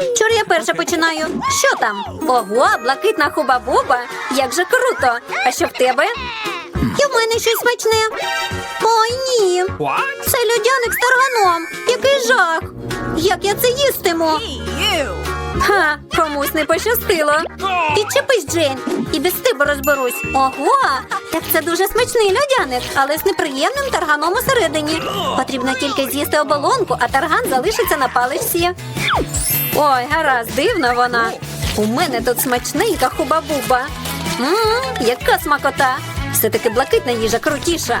Чор я перша починаю. Що там? Ого, блакитна хуба-буба. Як же круто. А що в тебе? І в мене щось смачне. Ой, ні. Це льодяник з тарганом. Який жах. Як я це їстиму? Ха, комусь не пощастило. Відчепись, Джейн, і без тебе розберусь. Ого, так це дуже смачний льодяник, але з неприємним тарганом усередині. Потрібно тільки з'їсти оболонку, а тарган залишиться на паличці. Ой, гаразд, дивна вона. У мене тут смачненька хуба-буба. Ммм, яка смакота. Все-таки блакитна їжа крутіша.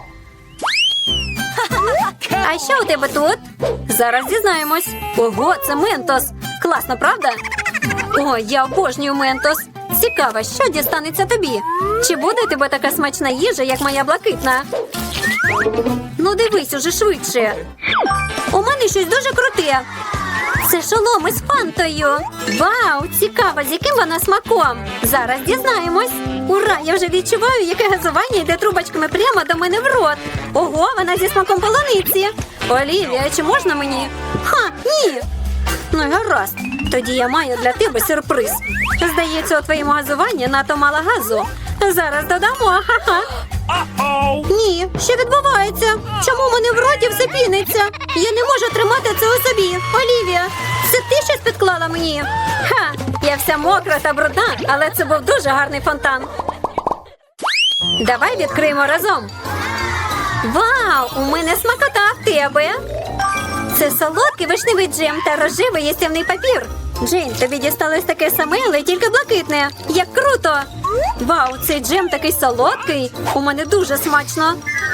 А що у тебе тут? Зараз дізнаємось. Ого, це ментос. Класно, правда? О, я обожнюю ментос. Цікаво, що дістанеться тобі? Чи буде тебе така смачна їжа, як моя блакитна? Ну, дивись уже швидше. У мене щось дуже круте. Це шолом із фантою. Вау, цікаво, з яким вона смаком. Зараз дізнаємось. Ура! Я вже відчуваю, яке газування йде трубочками прямо до мене в рот. Ого, вона зі смаком полуниці. Олівія, чи можна мені? Ха, ні. Ну гаразд. Тоді я маю для тебе сюрприз. Здається, у твоєму газуванні надто мало газу. Зараз додамо, ха-ха. Ні, що відбувається? Чому в мене в роті все піниться? Я не можу тримати це у собі. Олівія, це ти щось підклала мені? Ха, я вся мокра та брудна, але це був дуже гарний фонтан. Давай відкриємо разом. Вау, у мене смакота в тебе. Це солодкий вишневий джем та рожевий їстівний папір. Джейн, тобі дісталось таке саме, але тільки блакитне. Як круто! Вау, цей джем такий солодкий. У мене дуже смачно.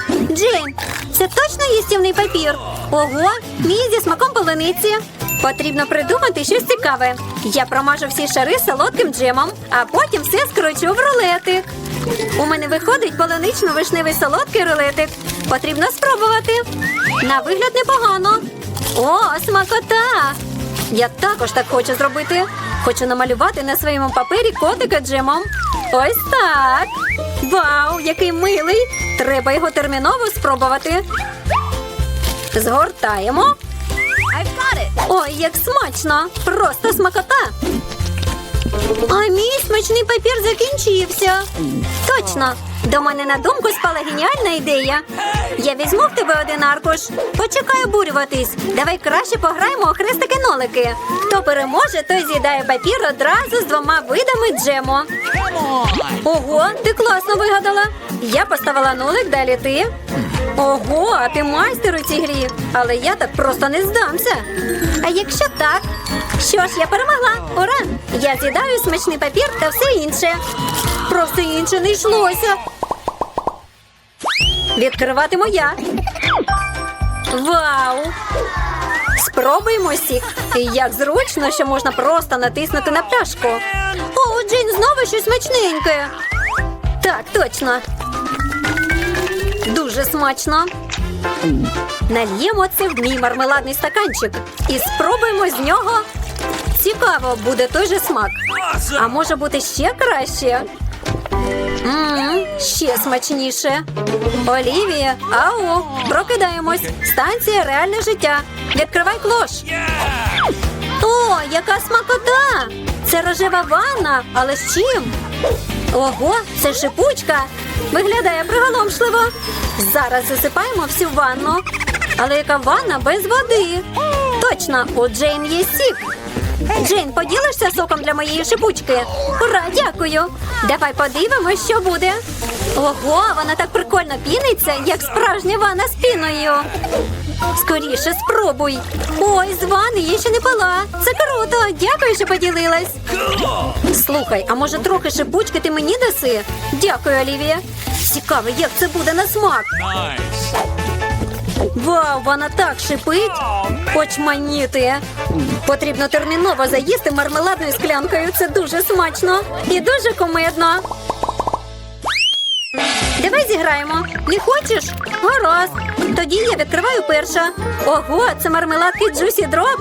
Джейн, це точно їстівний папір? Ого, мій зі смаком полуниці. Потрібно придумати щось цікаве. Я промажу всі шари солодким джемом, а потім все скручу в рулетик. У мене виходить полунично-вишневий солодкий рулетик. Потрібно спробувати. На вигляд непогано. О, смакота! Я також так хочу зробити. Хочу намалювати на своєму папері котика джемом. Ось так. Вау, який милий! Треба його терміново спробувати. Згортаємо. Ой, як смачно! Просто смакота. А мій смачний папір закінчився. Точно. До мене на думку спала геніальна ідея. Я візьму в тебе один аркуш. Почекай обурюватись. Давай краще пограємо у хрестики-нолики. Хто переможе, той з'їдає папір одразу з двома видами джему. Ого, ти класно вигадала. Я поставила нулик, далі ти. Ого, а ти майстер у цій грі. Але я так просто не здамся. А якщо так? Що ж, я перемогла. Ура! Я з'їдаю смачний папір та все інше. Про все інше не йшлося. Відкриватиму я. Вау! Спробуємо сік. І Як зручно, що можна просто натиснути на пляшку. О, Джин, знову щось смачненьке. Так, точно. Дуже смачно. Нальємо це в мій мармеладний стаканчик і спробуємо з нього Цікаво, буде той же смак. А може бути ще краще? Ммм, ще смачніше. Олівія, ау, прокидаємось. Станція реальне життя. Відкривай клош. О, яка смакота! Це рожева ванна, але з чим? Ого, це шипучка. Виглядає приголомшливо. Зараз засипаємо всю ванну. Але яка ванна без води? Точно, у Джейн є сік. Джейн, поділишся соком для моєї шипучки? Ура, дякую. Давай подивимось, що буде. Ого, вона так прикольно піниться, як справжня ванна з піною. Скоріше спробуй. Ой, з ванни я ще не пила. Це круто. Дякую, що поділилась. Слухай, а може трохи шипучки ти мені даси? Дякую, Олівія. Цікаво, як це буде на смак. Вау, вона так шипить. Очманіти. Потрібно терміново заїсти мармеладною склянкою. Це дуже смачно і дуже комедно. Давай зіграємо. Не хочеш? Гаразд. Тоді я відкриваю перша. Ого, це мармеладки Juicy Drop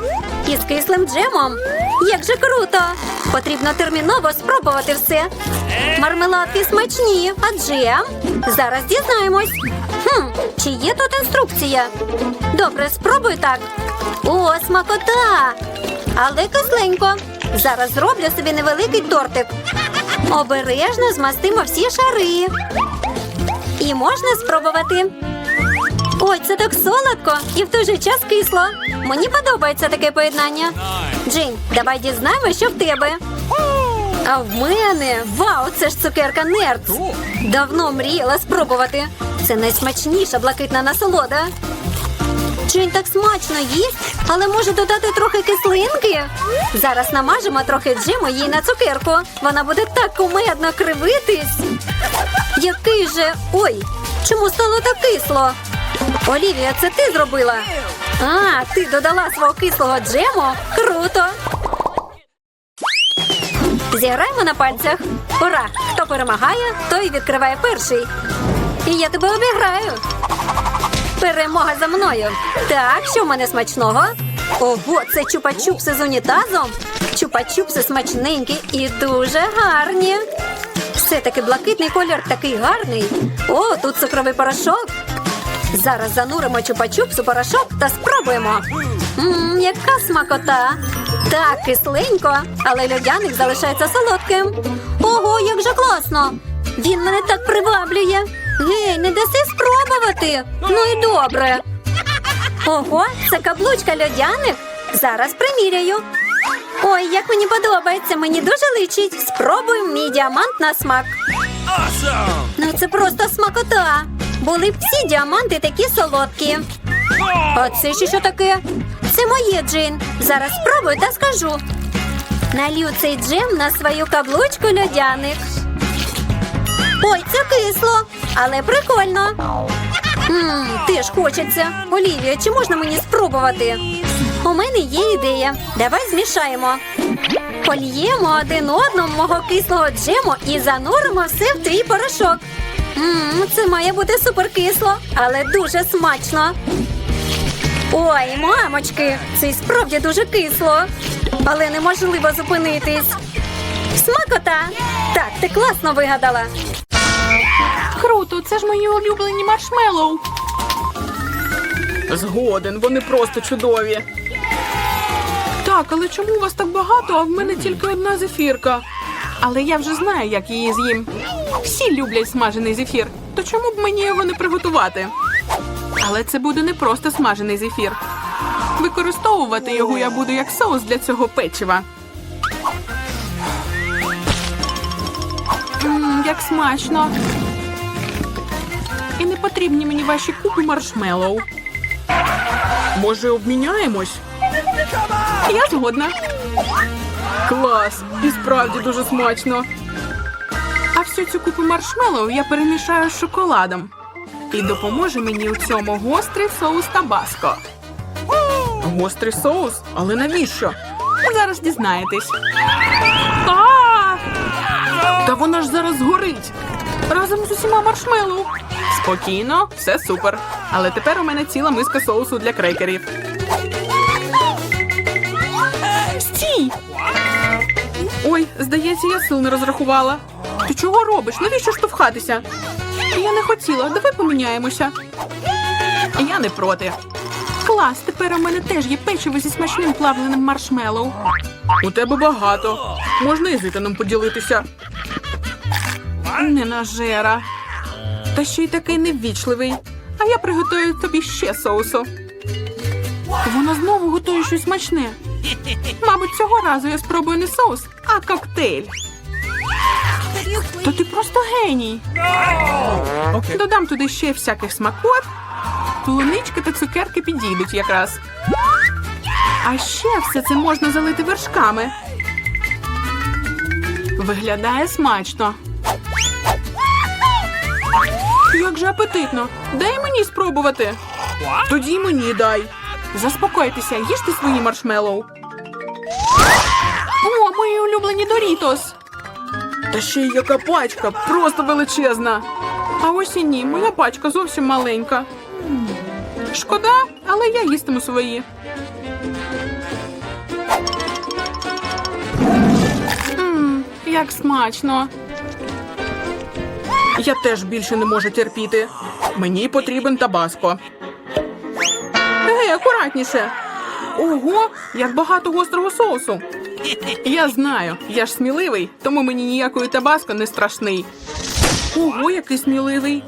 із кислим джемом. Як же круто! Потрібно терміново спробувати все. Мармеладки смачні, а джем? Зараз дізнаємось. Хм, чи є тут інструкція? Добре, спробуй так. О, смакота! Але кисленько. Зараз зроблю собі невеликий тортик. Обережно змастимо всі шари. І можна спробувати. Ой, це так солодко і в той же час кисло. Мені подобається таке поєднання. Джейн, давай дізнаємося, що в тебе. А в мене вау, це ж цукерка Нерц. Давно мріяла спробувати. Це найсмачніша блакитна насолода. Джейн так смачно їсть, але може додати трохи кислинки. Зараз намажемо трохи джему їй на цукерку. Вона буде так кумедно кривитись. Який же. Ой, чому стало так кисло? Олівія, це ти зробила? А, ти додала свого кислого джему? Круто! Зіграємо на пальцях. Ура! Хто перемагає, той відкриває перший. І я тебе обіграю. Перемога за мною. Так, що в мене смачного? Ого, це чупа-чупси з унітазом. Чупа-чупси смачненькі і дуже гарні. Все-таки блакитний колір такий гарний. О, тут цукровий порошок. Зараз зануримо чупа-чупс у порошок та спробуємо. Ммм, яка смакота. Так, кисленько, але льодяник залишається солодким. Ого, як же класно! Він мене так приваблює. Гей, не даси спробувати. Ну і добре. Ого, це каблучка льодяник. Зараз приміряю. Ой, як мені подобається, мені дуже личить. Спробуємо мій діамант на смак. Awesome. Ну це просто смакота. Були б всі діаманти такі солодкі. А це ще що таке? Це моє джин. Зараз спробую та скажу. Налью цей джем на свою каблучку льодяник. Ой, це кисло, але прикольно. Ммм, теж хочеться. Олівія, чи можна мені спробувати? У мене є ідея. Давай змішаємо. Польємо один одному мого кислого джему і зануримо все в твій порошок. Ммм, це має бути суперкисло, але дуже смачно. Ой, мамочки, це й справді дуже кисло, але неможливо зупинитись. Смакота! Так, ти класно вигадала. Круто, це ж мої улюблені маршмеллоу. Згоден, вони просто чудові. Так, але чому у вас так багато, а в мене тільки одна зефірка? Але я вже знаю, як її з'їм. Всі люблять смажений зефір, то чому б мені його не приготувати? Але це буде не просто смажений зефір. Використовувати його я буду як соус для цього печива. Мм, як смачно. І не потрібні мені ваші купи маршмеллоу. Може, обміняємось? Я згодна. Клас! І справді дуже смачно. А всю цю купу маршмеллоу я перемішаю з шоколадом. І допоможе мені у цьому гострий соус табаско. Гострий соус? Але навіщо? Зараз дізнаєтесь. А! Та вона ж зараз згорить. Разом з усіма маршмеллоу. Спокійно, все супер. Але тепер у мене ціла миска соусу для крекерів. Стій! Ой, здається, я сил не розрахувала. Ти чого робиш? Навіщо штовхатися? Я не хотіла, давай поміняємося. Я не проти. Клас, тепер у мене теж є печиво зі смачним плавленим маршмеллоу. У тебе багато. Можна і з Ітаном поділитися. Ненажера. Та ще й такий неввічливий. А я приготую тобі ще соусу. Вона знову готує щось смачне. Мабуть, цього разу я спробую не соус, а коктейль. То ти просто геній. Додам туди ще всяких смакот. Полунички та цукерки підійдуть якраз. А ще все це можна залити вершками. Виглядає смачно. Як же апетитно. Дай мені спробувати. Тоді мені дай. Заспокойтеся, їжте свої маршмеллоу. О, мої улюблені Дорітос. Та ще й яка пачка, просто величезна. А ось і ні, моя пачка зовсім маленька. Шкода, але я їстиму свої. Мм, як смачно. Я теж більше не можу терпіти. Мені потрібен табаско. Гей, акуратніше. Ого, як багато гострого соусу. Я знаю, я ж сміливий, тому мені ніякої табаско не страшний. Ого, який сміливий.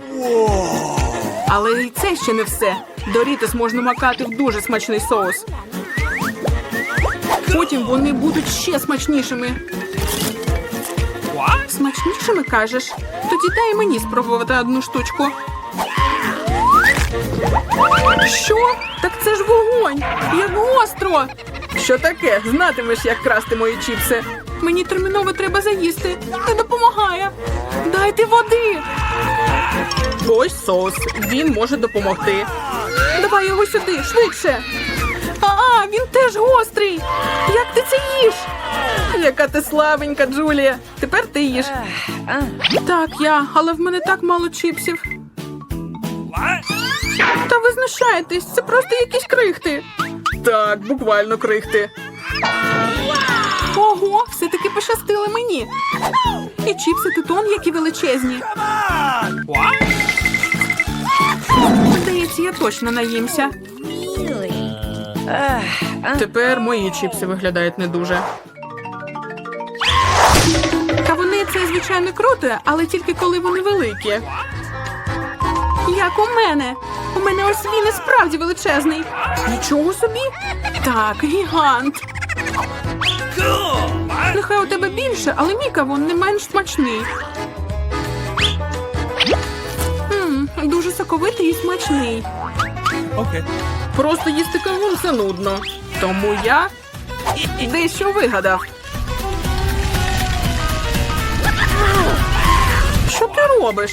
Але і це ще не все. Дорітес можна макати в дуже смачний соус. Потім вони будуть ще смачнішими. Смачнішими кажеш? Тоді дай мені спробувати одну штучку. Що? Так це ж вогонь! Як гостро! Що таке? Знатимеш, як красти мої чіпси. Мені терміново треба заїсти. Не допомагає. Дайте води. Ось соус. Він може допомогти. Давай його сюди, швидше. А, він теж гострий. Як ти це їш? Яка ти слабенька, Джулія. Тепер ти їш. Так, я, але в мене так мало чіпсів. Та ви знущаєтесь, це просто якісь крихти. Так, буквально крихти. Ого, все-таки пощастило мені. І чіпси тут он які величезні. Здається, я точно наїмся. Тепер мої чіпси виглядають не дуже. Та вони це звичайно круто, але тільки коли вони великі. Як у мене. У мене ось він і справді величезний. Нічого собі. Так, гігант. Нехай у тебе більше, але мій кавун не менш смачний. Мм, дуже соковитий і смачний. Okay. Просто їсти кавун це нудно. Тому я дещо вигадав. Що ти робиш?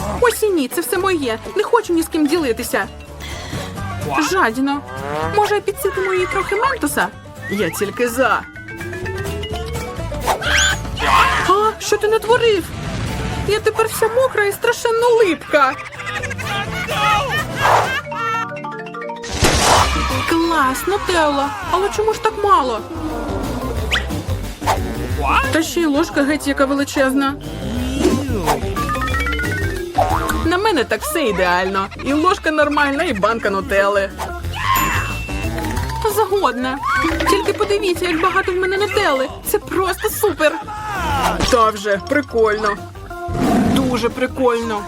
Ось і ні, це все моє. Не хочу ні з ким ділитися. Жадіно. Може, підсипемо їй трохи ментоса? Я тільки за. А, що ти натворив? Я тепер вся мокра і страшенно липка. Клас, Нутелла. Але чому ж так мало? Та ще й ложка геть яка величезна. Мене так все ідеально. І ложка нормальна, і банка нутели. Згодна. Тільки подивіться, як багато в мене нутели. Це просто супер. Та вже прикольно. Дуже прикольно.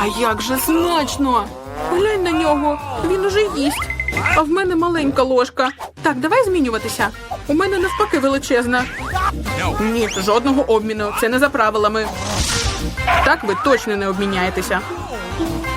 А як же смачно! Глянь на нього, він уже їсть. А в мене маленька ложка. Так, давай змінюватися. У мене навпаки величезна. Ні, жодного обміну. Це не за правилами. Так ви точно не обміняєтеся.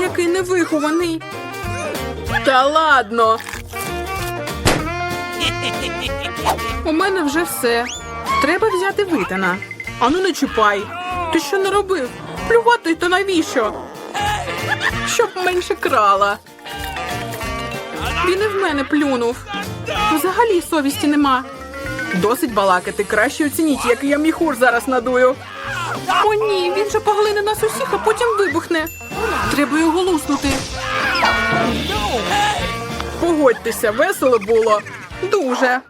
Який невихований. Та ладно. У мене вже все. Треба взяти витана. Ану не чіпай. Ти що не робив? Плювати то навіщо? Щоб менше крала. Він і в мене плюнув. Взагалі совісті нема. Досить балакати. Краще оцініть, який я міхур зараз надую. О, ні, він же поглине нас усіх, а потім вибухне. Треба його луснути. Погодьтеся, весело було. Дуже.